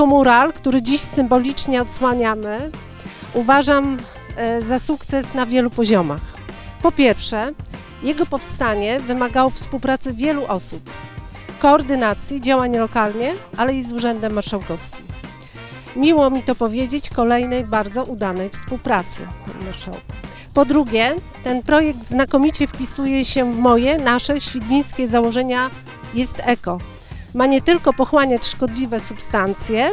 Ekomural, który dziś symbolicznie odsłaniamy, uważam e, za sukces na wielu poziomach. Po pierwsze, jego powstanie wymagało współpracy wielu osób, koordynacji działań lokalnie, ale i z Urzędem Marszałkowskim. Miło mi to powiedzieć, kolejnej bardzo udanej współpracy, Panie Marszałku. Po drugie, ten projekt znakomicie wpisuje się w moje, nasze świdwińskie założenia jest eko. Ma nie tylko pochłaniać szkodliwe substancje,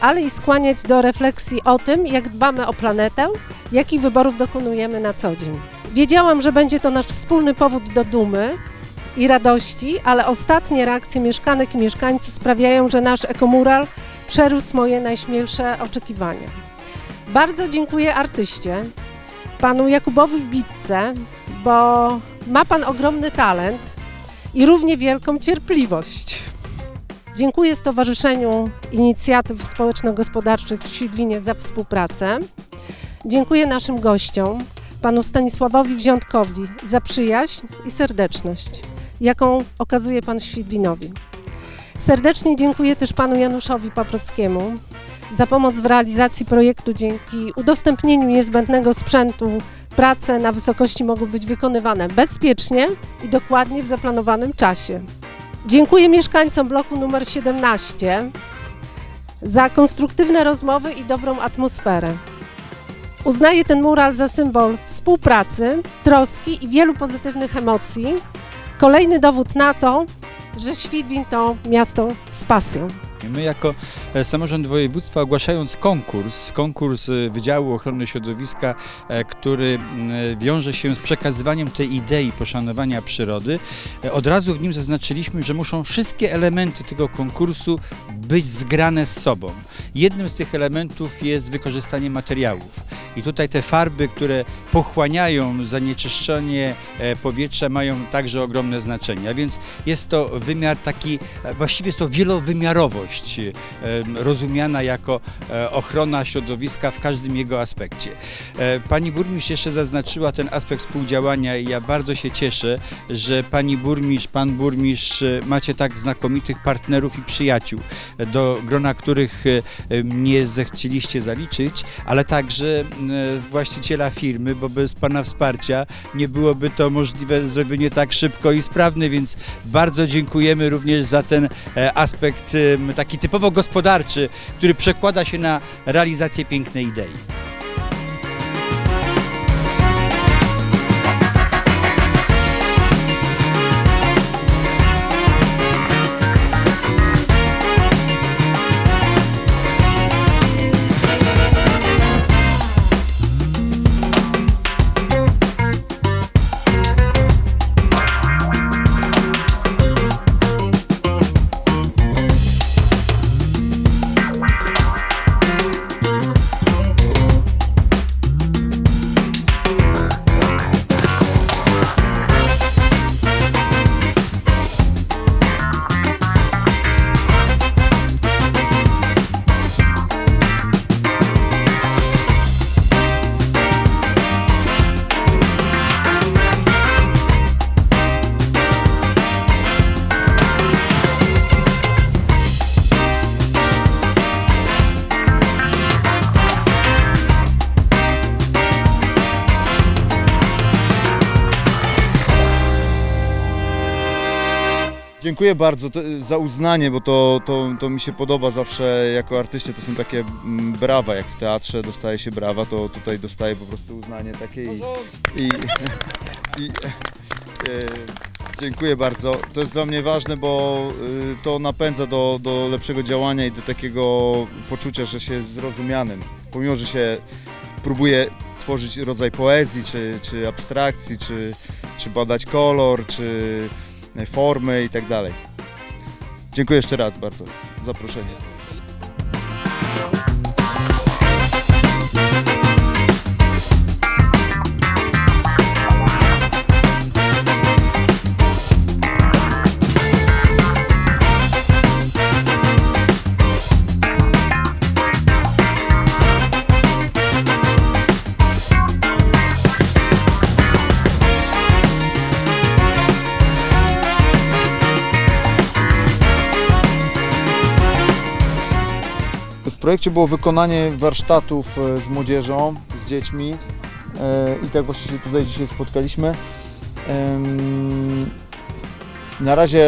ale i skłaniać do refleksji o tym, jak dbamy o planetę, jakich wyborów dokonujemy na co dzień. Wiedziałam, że będzie to nasz wspólny powód do dumy i radości, ale ostatnie reakcje mieszkanek i mieszkańców sprawiają, że nasz ekomural przerósł moje najśmielsze oczekiwania. Bardzo dziękuję artyście, panu Jakubowi Bitce, bo ma pan ogromny talent i równie wielką cierpliwość. Dziękuję Stowarzyszeniu Inicjatyw Społeczno-Gospodarczych w Świdwinie za współpracę. Dziękuję naszym gościom, panu Stanisławowi Wziątkowi za przyjaźń i serdeczność, jaką okazuje pan Świdwinowi. Serdecznie dziękuję też panu Januszowi Paprockiemu za pomoc w realizacji projektu. Dzięki udostępnieniu niezbędnego sprzętu prace na wysokości mogą być wykonywane bezpiecznie i dokładnie w zaplanowanym czasie. Dziękuję mieszkańcom bloku numer 17 za konstruktywne rozmowy i dobrą atmosferę. Uznaję ten mural za symbol współpracy, troski i wielu pozytywnych emocji. Kolejny dowód na to, że Świdwin to miasto z pasją. My jako e, samorząd województwa ogłaszając konkurs, konkurs e, Wydziału Ochrony Środowiska, e, który wiąże się z przekazywaniem tej idei poszanowania przyrody, od razu w nim zaznaczyliśmy, że muszą wszystkie elementy tego konkursu być zgrane z sobą. Jednym z tych elementów jest wykorzystanie materiałów. I tutaj te farby, które pochłaniają zanieczyszczenie e, powietrza mają także ogromne znaczenie. A więc jest to wymiar taki, e, właściwie jest to wielowymiarowość e, rozumiana jako ochrona środowiska w każdym jego aspekcie. Pani burmistrz jeszcze zaznaczyła ten aspekt współdziałania i ja bardzo się cieszę, że pani burmistrz, pan burmistrz macie tak znakomitych partnerów i przyjaciół, do grona których e, e, mnie zechcieliście zaliczyć, ale także właściciela firmy, bo bez pana wsparcia nie byłoby to możliwe zrobienie tak szybko i sprawne, więc bardzo dziękujemy również za ten e, aspekt em, taki typowo gospodarczy, który przekłada się na realizację pięknej idei. Dziękuję bardzo za uznanie, bo to, to, to mi się podoba zawsze jako artyście. To są takie mm, brawa, jak w teatrze dostaje się brawa, to tutaj dostaję po prostu uznanie takie i, i, i e, dziękuję bardzo. To jest dla mnie ważne, bo y, to napędza do, do lepszego działania i do takiego poczucia, że się jest zrozumianym. Pomimo, że się próbuje tworzyć rodzaj poezji, czy, czy abstrakcji, czy, czy badać kolor, czy formy i tak dalej. Dziękuję jeszcze raz bardzo za zaproszenie. Projekcie było wykonanie warsztatów e, z młodzieżą, z dziećmi e, i tak właśnie się tutaj dzisiaj spotkaliśmy. Na razie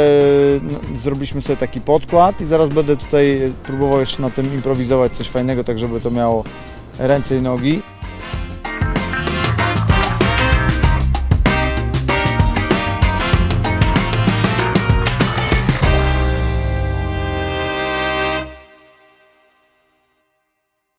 no, zrobiliśmy sobie taki podkład i zaraz będę tutaj próbował jeszcze na tym improwizować coś fajnego, tak żeby to miało ręce i nogi.